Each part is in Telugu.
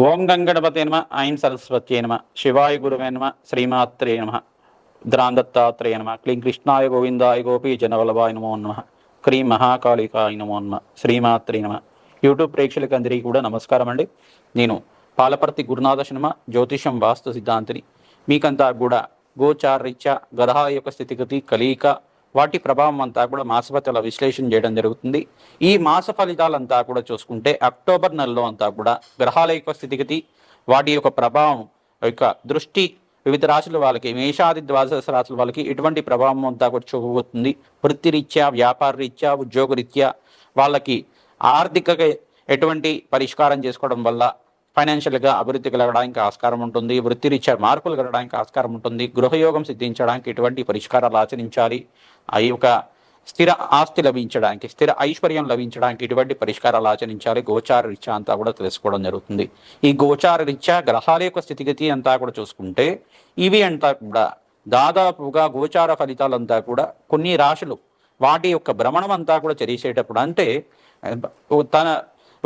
ఓం గంగణపతే నమ ఐం సరస్వత్యే నమ శివాయ గురువే నమ శ్రీమాత్రే నమ ద్రాందత్తాత్రేయ నమ క్లీం కృష్ణాయ గోవిందాయ గోపీ జనవల్లభాయ నమో నమ క్రీం మహాకాళికాయ నమో నమ శ్రీమాత్రే నమ. యూట్యూబ్ ప్రేక్షకులకు అందరికీ కూడా నమస్కారం అండి. నేను పాలపర్తి గురునాథ శర్మ జ్యోతిషం వాస్తు సిద్ధాంతిని. మీకంతా కూడా గోచారరీత్యా గ్రహాల యొక్క స్థితిగతి కలియిక వాటి ప్రభావం అంతా కూడా మాసఫలితాల విశ్లేషణ చేయడం జరుగుతుంది. ఈ మాస ఫలితాలంతా కూడా చూసుకుంటే అక్టోబర్ నెలలో అంతా కూడా గ్రహాల యొక్క స్థితిగతి వాటి యొక్క ప్రభావం యొక్క దృష్టి వివిధ రాశుల వాళ్ళకి మేషాది ద్వాదశ రాశుల వాళ్ళకి ఎటువంటి ప్రభావం అంతా కూడా చూపబోతుంది. వృత్తిరీత్యా వ్యాపార రీత్యా ఉద్యోగ రీత్యా వాళ్ళకి ఆర్థిక ఎటువంటి పరిష్కారం చేసుకోవడం వల్ల ఫైనాన్షియల్గా అభివృద్ధి కలగడానికి ఆస్కారం ఉంటుంది వృత్తిరీత్యా మార్పులు కలగడానికి ఆస్కారం ఉంటుంది గృహయోగం సిద్ధించడానికి ఎటువంటి పరిష్కారాలు ఆచరించాలి. ఆ యొక్క స్థిర ఆస్తి లభించడానికి స్థిర ఐశ్వర్యం లభించడానికి ఎటువంటి పరిష్కారాలు ఆచరించాలి. గోచార రీత్యా అంతా కూడా తెలుసుకోవడం జరుగుతుంది. ఈ గోచార రీత్యా గ్రహాల యొక్క స్థితిగతి అంతా కూడా చూసుకుంటే ఇవి అంతా కూడా దాదాపుగా గోచార ఫలితాలంతా కూడా కొన్ని రాశులు వాటి యొక్క భ్రమణం అంతా కూడా చేసేటప్పుడు అంటే తన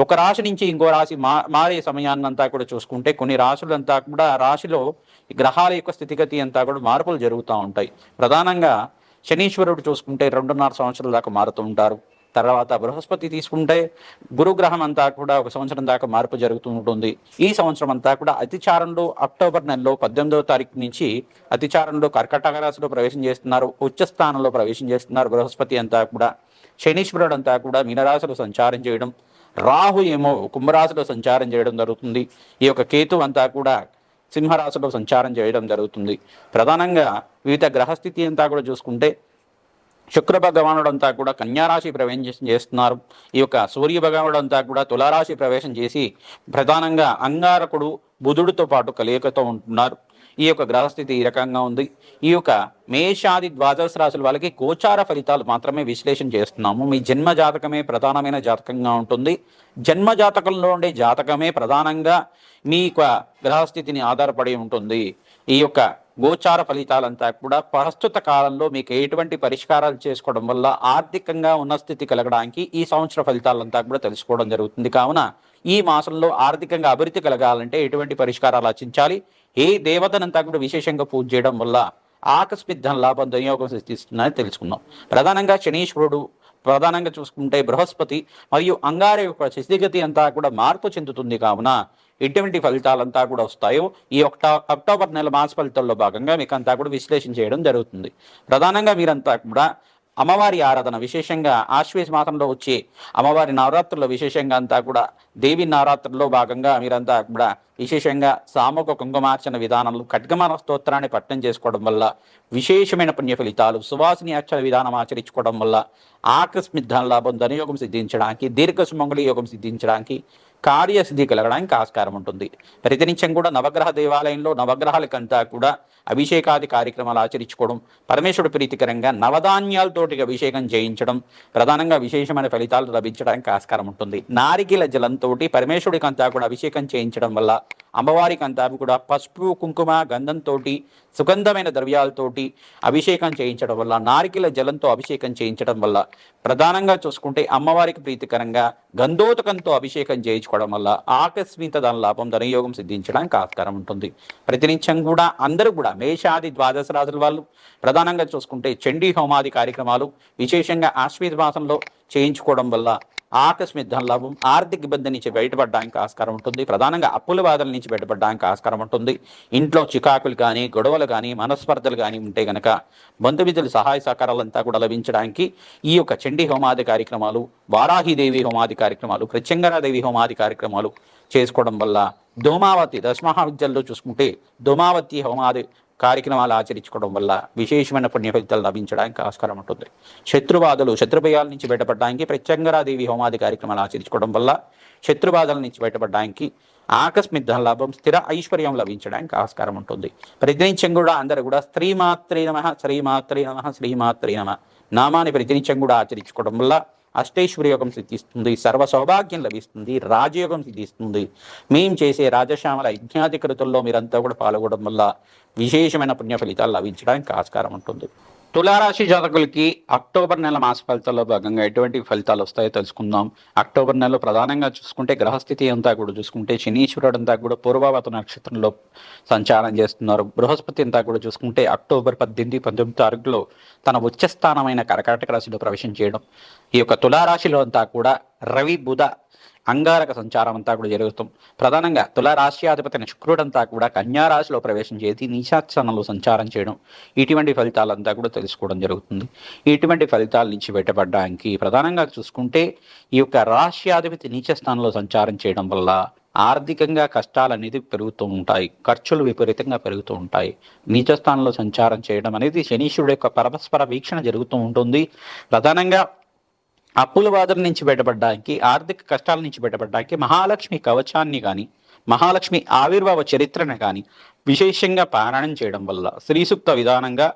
ఒక రాశి నుంచి ఇంకో రాశి మా మారే సమయాన్నంతా కూడా చూసుకుంటే కొన్ని రాశులంతా కూడా రాశిలో గ్రహాల యొక్క స్థితిగతి అంతా కూడా మార్పులు జరుగుతూ ఉంటాయి. ప్రధానంగా శనీశ్వరుడు చూసుకుంటే రెండున్నర సంవత్సరాల దాకా మారుతూ ఉంటారు. తర్వాత బృహస్పతి తీసుకుంటే గురుగ్రహం అంతా కూడా ఒక సంవత్సరం దాకా మార్పు జరుగుతూ ఉంటుంది. ఈ సంవత్సరం అంతా కూడా అతిచారంలో అక్టోబర్ నెలలో పద్దెనిమిదవ తారీఖు నుంచి అతిచారంలో కర్కటక రాశిలో ప్రవేశం చేస్తున్నారు. ఉచ్చ స్థానంలో ప్రవేశం చేస్తున్నారు బృహస్పతి అంతా కూడా. శనీశ్వరుడు అంతా కూడా మీనరాశిలో సంచారం చేయడం రాహు ఏమో కుంభరాశిలో సంచారం చేయడం జరుగుతుంది. ఈ యొక్క కేతు అంతా కూడా సింహరాశిలో సంచారం చేయడం జరుగుతుంది. ప్రధానంగా వివిధ గ్రహస్థితి అంతా కూడా చూసుకుంటే శుక్ర భగవానుడు అంతా కూడా కన్యారాశి ప్రవేశం చేస్తున్నారు. ఈ యొక్క సూర్య భగవానుడు అంతా కూడా తులారాశి ప్రవేశం చేసి ప్రధానంగా అంగారకుడు బుధుడితో పాటు కలియకతో ఉంటున్నారు. ఈ యొక్క గ్రహస్థితి ఈ రకంగా ఉంది. ఈ యొక్క మేషాది ద్వాదశ రాశుల వాళ్ళకి గోచార ఫలితాలు మాత్రమే విశ్లేషణ చేస్తున్నాము. మీ జన్మ జాతకమే ప్రధానమైన జాతకంగా ఉంటుంది. జన్మ జాతకంలో ఉండే జాతకమే ప్రధానంగా మీ యొక్క గ్రహస్థితిని ఆధారపడి ఉంటుంది. ఈ యొక్క గోచార ఫలితాలంతా కూడా ప్రస్తుత కాలంలో మీకు ఎటువంటి పరిష్కారాలు చేసుకోవడం వల్ల ఆర్థికంగా ఉన్న స్థితి కలగడానికి ఈ సంవత్సర ఫలితాలంతా కూడా తెలుసుకోవడం జరుగుతుంది. కావున ఈ మాసంలో ఆర్థికంగా అభివృద్ధి కలగాలంటే ఎటువంటి పరిష్కారాలు ఆచించాలి ఏ దేవతనంతా కూడా విశేషంగా పూజ చేయడం వల్ల ఆకస్మిక ధన లాభం దుర్యోగం సృష్టిస్తుందని తెలుసుకుందాం ప్రధానంగా శనీశ్వరుడు ప్రధానంగా చూసుకుంటే బృహస్పతి మరియు అంగార యొక్క స్థితిగతి అంతా కూడా మార్పు చెందుతుంది కావున ఎటువంటి ఫలితాలంతా కూడా వస్తాయో ఈ ఒక్టా అక్టోబర్ నెల మాస ఫలితాల్లో భాగంగా మీకు అంతా కూడా విశ్లేషణ చేయడం జరుగుతుంది. ప్రధానంగా మీరంతా కూడా అమ్మవారి ఆరాధన విశేషంగా ఆశ్వేష మాసంలో వచ్చే అమ్మవారి నవరాత్రుల్లో విశేషంగా అంతా కూడా దేవి నవరాత్రుల్లో భాగంగా మీరంతా కూడా విశేషంగా సామూహిక కుంకుమార్చన విధానంలో ఖడ్గమాన స్తోత్రాన్ని పట్టణం చేసుకోవడం వల్ల విశేషమైన పుణ్య ఫలితాలు సువాసిని అక్షర విధానం ఆచరించుకోవడం వల్ల ఆకస్మిక ధన లాభం ధనయోగం సిద్ధించడానికి దీర్ఘ సుమంగళ యోగం సిద్ధించడానికి కార్యసిద్ధి కలగడానికి ఆస్కారం ఉంటుంది. ప్రతినిత్యం కూడా నవగ్రహ దేవాలయంలో నవగ్రహాలకంతా కూడా అభిషేకాది కార్యక్రమాలు ఆచరించుకోవడం పరమేశ్వరుడు ప్రీతికరంగా నవధాన్యాలతోటి అభిషేకం చేయించడం ప్రధానంగా విశేషమైన ఫలితాలు లభించడానికి ఆస్కారం ఉంటుంది. నారికిల జలంతో పరమేశ్వరుడికంతా కూడా అభిషేకం చేయించడం వల్ల అమ్మవారికి అంతా కూడా పసుపు కుంకుమ గంధంతో సుగంధమైన ద్రవ్యాలతోటి అభిషేకం చేయించడం వల్ల నారికిల జలంతో అభిషేకం చేయించడం వల్ల ప్రధానంగా చూసుకుంటే అమ్మవారికి ప్రీతికరంగా గంధోతకంతో అభిషేకం చేయించుకోవడం వల్ల ఆకస్మిత దాని లాభం ధనయోగం సిద్ధించడానికి ఆస్కారం ఉంటుంది. ప్రతినిత్యం కూడా అందరూ కూడా మేషాది ద్వాదశ రాజుల వాళ్ళు ప్రధానంగా చూసుకుంటే చండీ హోమాది కార్యక్రమాలు విశేషంగా ఆశ్వీత మాసంలో చేయించుకోవడం వల్ల ఆకస్మిక ధన లాభం ఆర్థిక ఇబ్బంది నుంచి బయటపడడానికి ఆస్కారం ఉంటుంది. ప్రధానంగా అప్పుల బాధల నుంచి బయటపడడానికి ఆస్కారం ఉంటుంది. ఇంట్లో చికాకులు కానీ గొడవలు కానీ మనస్పర్ధలు కానీ ఉంటే గనక బంధుమిత్రుల సహాయ సహకారాలంతా కూడా లభించడానికి ఈ యొక్క చండీ హోమాది కార్యక్రమాలు వారాహిదేవి హోమాది కార్యక్రమాలు ప్రత్యంగరాదేవి హోమాది కార్యక్రమాలు చేసుకోవడం వల్ల దోమావతి దశమహావిద్యల్లో చూసుకుంటే దోమావతి హోమాది కార్యక్రమాలు ఆచరించుకోవడం వల్ల విశేషమైన పుణ్య ఫలితాలు లభించడానికి ఆస్కారం ఉంటుంది. శత్రుబాధలు శత్రుభయాల నుంచి బయటపడడానికి ప్రత్యంగరాదేవి హోమాది కార్యక్రమాలు ఆచరించుకోవడం వల్ల శత్రుబాధల నుంచి బయటపడడానికి ఆకస్మిక లాభం స్థిర ఐశ్వర్యం లభించడానికి ఆస్కారం ఉంటుంది. ప్రతినిత్యం కూడా అందరూ కూడా స్త్రీమాత్రే నమ శ్రీమాత్రే నమ శ్రీమాత్రే నమ నామాన్ని ప్రతినిత్యం కూడా ఆచరించుకోవడం వల్ల అష్టైశ్వర్యోగం సిద్ధిస్తుంది సర్వ సౌభాగ్యం లభిస్తుంది రాజయోగం సిద్ధిస్తుంది. మేం చేసే రాజశ్యామల యజ్ఞాధికృతుల్లో మీరంతా కూడా పాల్గొనడం వల్ల విశేషమైన పుణ్య ఫలితాలు లభించడానికి ఆస్కారం ఉంటుంది. తులారాశి జాతకులకి అక్టోబర్ నెల మాస ఫలితాల్లో భాగంగా ఎటువంటి ఫలితాలు వస్తాయో తెలుసుకుందాం. అక్టోబర్ నెలలో ప్రధానంగా చూసుకుంటే గ్రహస్థితి అంతా కూడా చూసుకుంటే శనీశ్వరుడు అంతా కూడా పూర్వవత నక్షత్రంలో సంచారం చేస్తున్నారు. బృహస్పతి అంతా కూడా చూసుకుంటే అక్టోబర్ పద్దెనిమిది పంతొమ్మిది తారీఖులో తన ఉచ్చస్థానమైన కర్కాటక రాశిలో ప్రవేశం చేయడం. ఈ యొక్క తులారాశిలో అంతా కూడా రవి బుధ అంగారక సంచారం అంతా కూడా జరుగుతాం. ప్రధానంగా తులారాశ్యాధిపతిని శుక్రుడంతా కూడా కన్యారాశిలో ప్రవేశం చేసి నీచాస్థానంలో సంచారం చేయడం ఇటువంటి ఫలితాలంతా కూడా తెలుసుకోవడం జరుగుతుంది. ఇటువంటి ఫలితాల నుంచి బయటపడడానికి ప్రధానంగా చూసుకుంటే ఈ యొక్క రాశ్యాధిపతి నీచ స్థానంలో సంచారం చేయడం వల్ల ఆర్థికంగా కష్టాలు అనేది పెరుగుతూ ఉంటాయి. ఖర్చులు విపరీతంగా పెరుగుతూ ఉంటాయి. నీచ స్థానంలో సంచారం చేయడం అనేది శనీశ్వరుడు యొక్క పరస్పర వీక్షణ జరుగుతూ ఉంటుంది. ప్రధానంగా అప్పుల బాధల నుంచి బయటపడడానికి ఆర్థిక కష్టాల నుంచి బయటపడడానికి మహాలక్ష్మి కవచాన్ని కానీ మహాలక్ష్మి ఆవిర్భావ చరిత్రను కానీ విశేషంగా పారాయణం చేయడం వల్ల శ్రీసూక్త విధానంగా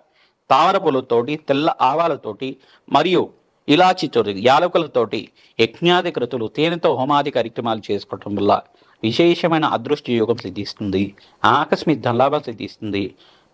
తామర పూలతోటి తెల్ల ఆవాలతోటి మరియు ఇలాచితో యాలకులతోటి యజ్ఞాది కృతులు తేనెతో హోమాది కార్యక్రమాలు చేసుకోవటం వల్ల విశేషమైన అదృష్టి యోగం సిద్ధిస్తుంది ఆకస్మిక ధనలాభం సిద్ధిస్తుంది.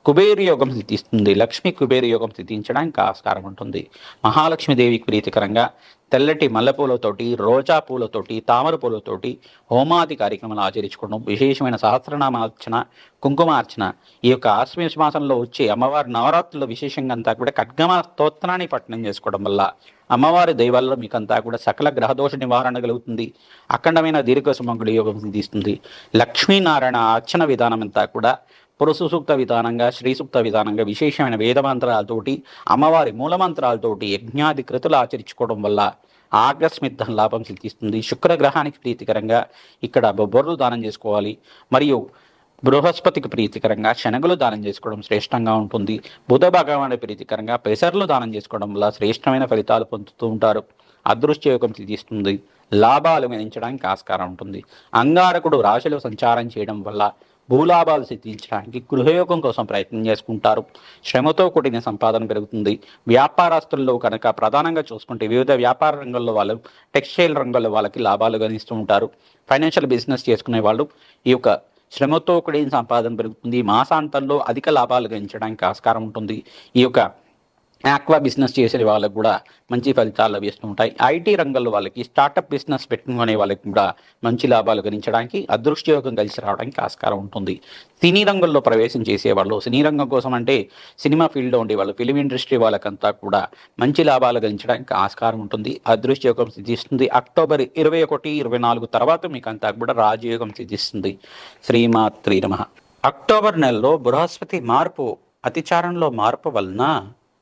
కుబేర యోగం సిద్ధిస్తుంది. లక్ష్మీ కుబేర యోగం సిద్ధించడానికి ఆస్కారం ఉంటుంది. మహాలక్ష్మీదేవి ప్రీతికరంగా తెల్లటి మల్లెపూలతోటి రోజా పూలతోటి తామర పూలతోటి హోమాది కార్యక్రమాలు ఆచరించుకోవడం విశేషమైన సహస్రనామార్చన కుంకుమార్చన ఈ యొక్క ఆశ్వీజ మాసంలో వచ్చే అమ్మవారి నవరాత్రుల్లో విశేషంగా అంతా కూడా ఖడ్గమ స్తోత్రాన్ని పట్టణం చేసుకోవడం వల్ల అమ్మవారి దైవాల్లో మీకంతా కూడా సకల గ్రహదోష నివారణ కలుగుతుంది. అఖండమైన దీర్ఘ సుమంగుడి యోగం తీస్తుంది లక్ష్మీనారాయణ అర్చన విధానం అంతా కూడా పురుషు సూక్త విధానంగా శ్రీసూక్త విధానంగా విశేషమైన వేద మంత్రాలతోటి అమ్మవారి మూలమంత్రాలతోటి యజ్ఞాది కృతులు ఆచరించుకోవడం వల్ల ఆకస్మిక లాభం సిద్ధిస్తుంది. శుక్రగ్రహానికి ప్రీతికరంగా ఇక్కడ బొబ్బర్లు దానం చేసుకోవాలి. మరియు బృహస్పతికి ప్రీతికరంగా శనగలు దానం చేసుకోవడం శ్రేష్టంగా ఉంటుంది. బుధ భగవానుడి ప్రీతికరంగా పెసర్లు దానం చేసుకోవడం వల్ల శ్రేష్టమైన ఫలితాలు పొందుతూ ఉంటారు. అదృష్ట యోగం సిద్ధిస్తుంది. లాభాలు గణించడానికి ఆస్కారం ఉంటుంది. అంగారకుడు రాశిలో సంచారం చేయడం వల్ల భూలాభాలు సిద్ధించడానికి గృహయోగం కోసం ప్రయత్నం చేసుకుంటారు. శ్రమతో కూడిన సంపాదన పెరుగుతుంది. వ్యాపారస్తుల్లో కనుక ప్రధానంగా చూసుకుంటే వివిధ వ్యాపార రంగంలో వాళ్ళు టెక్స్టైల్ రంగంలో వాళ్ళకి లాభాలు గణిస్తూ ఉంటారు. ఫైనాన్షియల్ బిజినెస్ చేసుకునే వాళ్ళు ఈ యొక్క శ్రమతో కూడిన సంపాదన పెరుగుతుంది. మాసాంతంలో అధిక లాభాలు గణించడానికి ఆస్కారం ఉంటుంది. ఈ యొక్క ఆక్వా బిజినెస్ చేసే వాళ్ళకు కూడా మంచి ఫలితాలు లభిస్తూ ఉంటాయి ఐటీ రంగంలో వాళ్ళకి స్టార్టప్ బిజినెస్ పెట్టుకునే వాళ్ళకి కూడా మంచి లాభాలు గణించడానికి అదృష్టయోగం కలిసి రావడానికి ఆస్కారం ఉంటుంది. సినీ రంగంలో ప్రవేశం చేసేవాళ్ళు సినీ రంగం కోసం అంటే సినిమా ఫీల్డ్లో ఉండే వాళ్ళు ఫిలిం ఇండస్ట్రీ వాళ్ళకంతా కూడా మంచి లాభాలు గణించడానికి ఆస్కారం ఉంటుంది అదృష్టయోగం సిద్ధిస్తుంది. అక్టోబర్ ఇరవై ఒకటి ఇరవై నాలుగు తర్వాత మీకు అంతా కూడా రాజయోగం సిద్ధిస్తుంది. శ్రీమాత్రీ నమ. అక్టోబర్ నెలలో బృహస్పతి మార్పు అతిచారంలో మార్పు వలన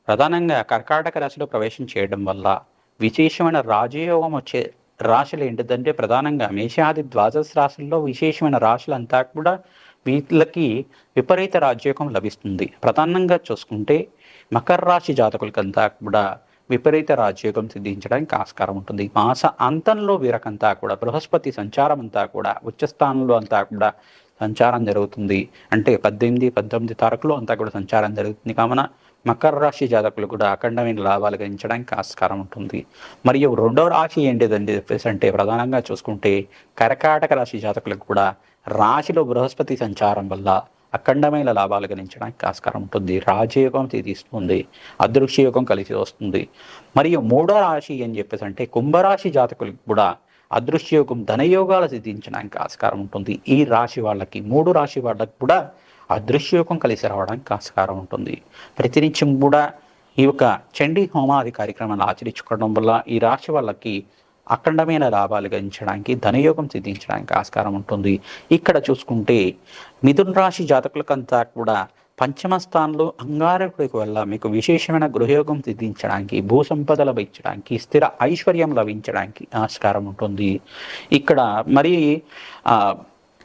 ప్రధానంగా కర్కాటక రాశిలో ప్రవేశం చేయడం వల్ల విశేషమైన రాజయోగం వచ్చే రాశులు ఏంటిదంటే ప్రధానంగా మేషాది ద్వాదశ రాశుల్లో విశేషమైన రాశులంతా కూడా వీళ్ళకి విపరీత రాజయోగం లభిస్తుంది. ప్రధానంగా చూసుకుంటే మకర రాశి జాతకులకంతా కూడా విపరీత రాజయోగం సిద్ధించడానికి ఆస్కారం ఉంటుంది. మాస అంతంలో వీరకంతా కూడా బృహస్పతి సంచారం అంతా కూడా ఉచ్చస్థానంలో అంతా కూడా సంచారం జరుగుతుంది. అంటే పద్దెనిమిది పంతొమ్మిది తారీఖులో అంతా కూడా సంచారం జరుగుతుంది. కావున మకర రాశి జాతకులు కూడా అఖండమైన లాభాలు గణించడానికి ఆస్కారం ఉంటుంది. మరియు రెండో రాశి ఏంటిదండి చెప్పేసి అంటే ప్రధానంగా చూసుకుంటే కర్కాటక రాశి జాతకులకు కూడా రాశిలో బృహస్పతి సంచారం వల్ల అఖండమైన లాభాలు గణించడానికి ఆస్కారం ఉంటుంది. రాజయోగం తీస్తుంది అదృశ్యయోగం కలిసి వస్తుంది. మరియు మూడో రాశి అని చెప్పేసి అంటే కుంభరాశి జాతకులకు కూడా అదృశ్యయోగం ధనయోగాలు సిద్ధించడానికి ఆస్కారం ఉంటుంది. ఈ రాశి వాళ్ళకి మూడు రాశి వాళ్ళకి కూడా అదృశ్యయోగం కలిసి రావడానికి ఆస్కారం ఉంటుంది. ప్రతినిత్యం కూడా ఈ యొక్క చండీ హోమాది కార్యక్రమాలు ఆచరించుకోవడం వల్ల ఈ రాశి వాళ్ళకి అఖండమైన లాభాలు గణించడానికి ధనయోగం సిద్ధించడానికి ఆస్కారం ఉంటుంది. ఇక్కడ చూసుకుంటే మిథున్ రాశి జాతకులకంతా కూడా పంచమ స్థానంలో అంగారకుడికి వల్ల మీకు విశేషమైన గృహయోగం సిద్ధించడానికి భూ సంపద లభించడానికి స్థిర ఐశ్వర్యం లభించడానికి ఆస్కారం ఉంటుంది. ఇక్కడ మరి